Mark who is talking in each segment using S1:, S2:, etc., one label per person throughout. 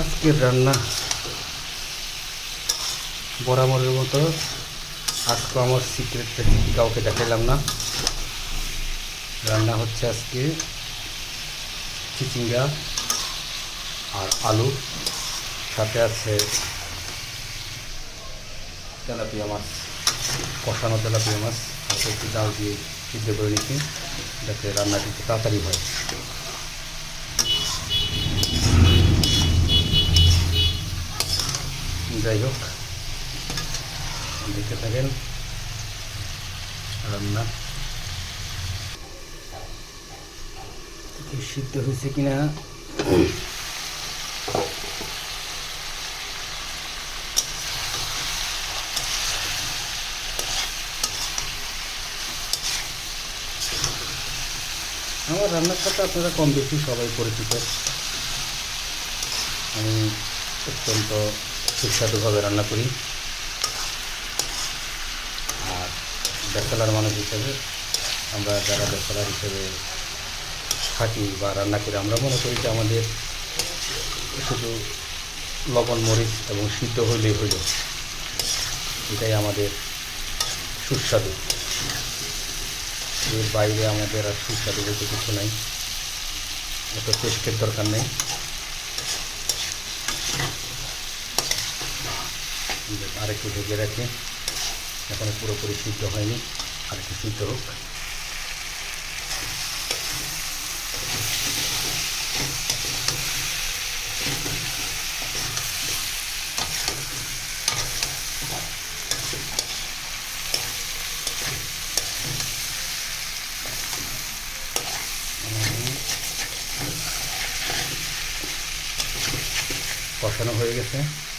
S1: আজকের রান্না। বরাবরের মতো। আজকে আমার সিক্রেট রেসিপি কাউকে দেখাইলাম না। রান্না হচ্ছে আজকে চিচিঙ্গা আর আলু। সাথে আছে তেলাপিয়া মাছ, কষানো তেলাপিয়া মাছ। হাতে একটু ডাল দিয়ে সিদ্ধ করে নিচ্ছি, যাতে রান্নাটি তাড়াতাড়ি হয়। যাই হোক, দেখতে থাকেন। রান্না সিদ্ধ হয়েছে কিনা? আমার রান্নার সাথে আপনারা কম বেশি সবাই পরিচিত আমি অত্যন্ত সুস্বাদুভাবে রান্না করি। আর ব্যাচেলার মানুষ হিসেবে আমরা যারা ব্যাচেলার হিসেবে থাকি বা রান্না করি, আমরা মনে করি যে আমাদের শুধু লবণ, মরিচ এবং সিদ্ধ হইলেই হইল এটাই আমাদের সুস্বাদু। এর বাইরে আমাদের আর সুস্বাদু বলতে কিছু নাই। এত টেস্টের দরকার নেই। আরেকটু ঢেকে রাখি। এখনও পুরোপুরি সিদ্ধ হয়নি। আরেকটু সিদ্ধ হোক। কষানো হয়ে গেছে।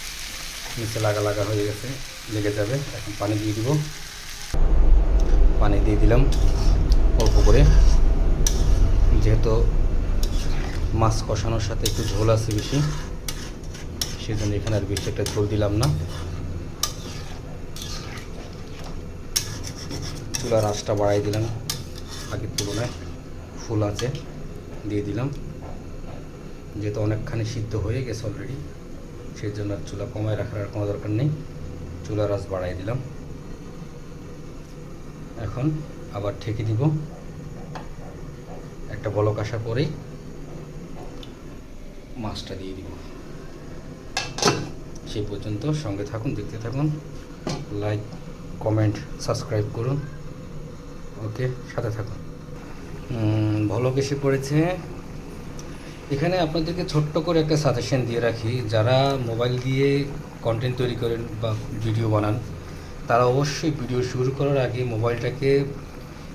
S1: নিচে লাগা লাগা হয়ে গেছে, লেগে যাবে। এখন পানি দিয়ে দিব। পানি দিয়ে দিলাম অল্প করে। যেহেতু মাছ কষানোর সাথে একটু ঝোল আছে বেশি, সেজন্য এখানে আর বেশি একটা ঝোল দিলাম না। চুলার আঁচটা বাড়াই দিলাম। আগের তুলনায় ফুল আছে, দিয়ে দিলাম। যেহেতু অনেকখানি সিদ্ধ হয়ে গেছে অলরেডি সেই জন্য চুলা কমায় রাখার আর কোনো দরকার নেই। চুলার আঁচ বাড়াই দিলাম। এখন আবার ঠেকে দিব। একটা বলক আসার পরেই মাছটা দিয়ে দিব। সেই পর্যন্ত সঙ্গে থাকুন, দেখতে থাকুন লাইক কমেন্ট সাবস্ক্রাইব করুন। ওকে, সাথে থাকুন। ভলক এসে পড়েছে। এখানে আপনাদেরকে ছোট্ট করে একটা সাজেশন দিয়ে রাখি। যারা মোবাইল দিয়ে কন্টেন্ট তৈরি করেন বা ভিডিও বানান, তারা অবশ্যই ভিডিও শুরু করার আগে মোবাইলটাকে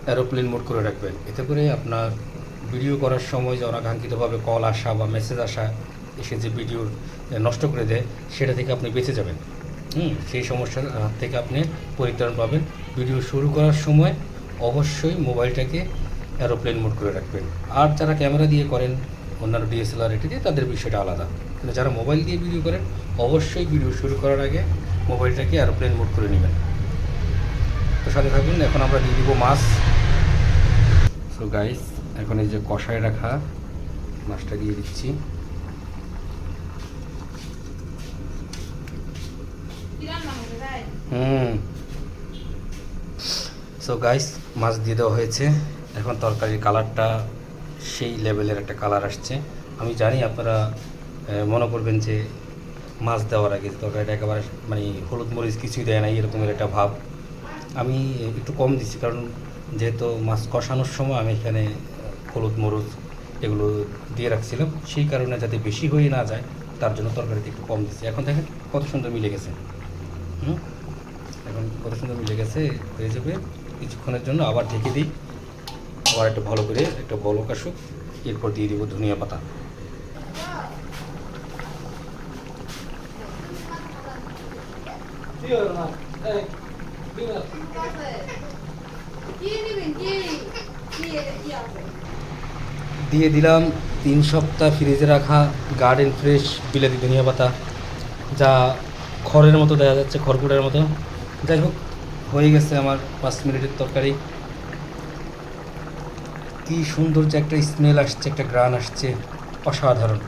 S1: অ্যারোপ্লেন মোড করে রাখবেন। এতে করে আপনার ভিডিও করার সময় যে অনাকাঙ্ক্ষিতভাবে কল আসা বা মেসেজ আসা, এসে যে ভিডিও নষ্ট করে দেয়, সেটা থেকে আপনি বেঁচে যাবেন। হুম, সেই সমস্যার হাত থেকে আপনি পরিত্রাণ পাবেন। ভিডিও শুরু করার সময় অবশ্যই মোবাইলটাকে অ্যারোপ্লেন মোড করে রাখবেন। আর যারা ক্যামেরা দিয়ে করেন অন্যান্য ডিএসএলআর এটি দিয়ে তাদের বিষয়টা আলাদা। কিন্তু যারা মোবাইল দিয়ে ভিডিও করেন, অবশ্যই ভিডিও শুরু করার আগে মোবাইলটাকে এরোপ্লেন মোড করে নেবেন। তো সাথে থাকুন, এখন আমরা দিয়ে দিব মাছ সো গাইস এখন এই যে কষায় রাখা মাছটা দিয়ে দিচ্ছি। হুম। সো গাইস মাছ দিয়ে দেওয়া হয়েছে। এখন তরকারির কালারটা সেই লেভেলের একটা কালার আসছে। আমি জানি আপনারা মনে করবেন যে মাছ দেওয়ার আগে তরকারিটা একেবারে মানে হলুদ মরিচ কিছুই দেয় না এরকমের একটা ভাব। আমি একটু কম দিচ্ছি, কারণ যেহেতু মাছ কষানোর সময় আমি এখানে হলুদ মরিচ এগুলো দিয়ে রাখছিলাম, সেই কারণে যাতে বেশি হয়ে না যায়, তার জন্য তরকারিতে একটু কম দিচ্ছি। এখন দেখেন কত সুন্দর মিলে গেছে। হুম? এখন কত সুন্দর মিলে গেছে, হয়ে যাবে। কিছুক্ষণের জন্য আবার ঢেকে দিই। আবার একটু ভালো করে একটা বলক আসুক এরপর দিয়ে দিব ধনিয়া পাতা। দিয়ে দিলাম তিন সপ্তাহ ফ্রিজে রাখা গার্ডেন ফ্রেশ বিলাতি ধনিয়া পাতা, যা খড়ের মতো দেখা যাচ্ছে খড়কুটের মতো। যাই হোক, হয়ে গেছে আমার পাঁচ মিনিটের তরকারি। কি সুন্দর যে একটা স্মেল আসছে একটা গ্রান আসছে অসাধারণ।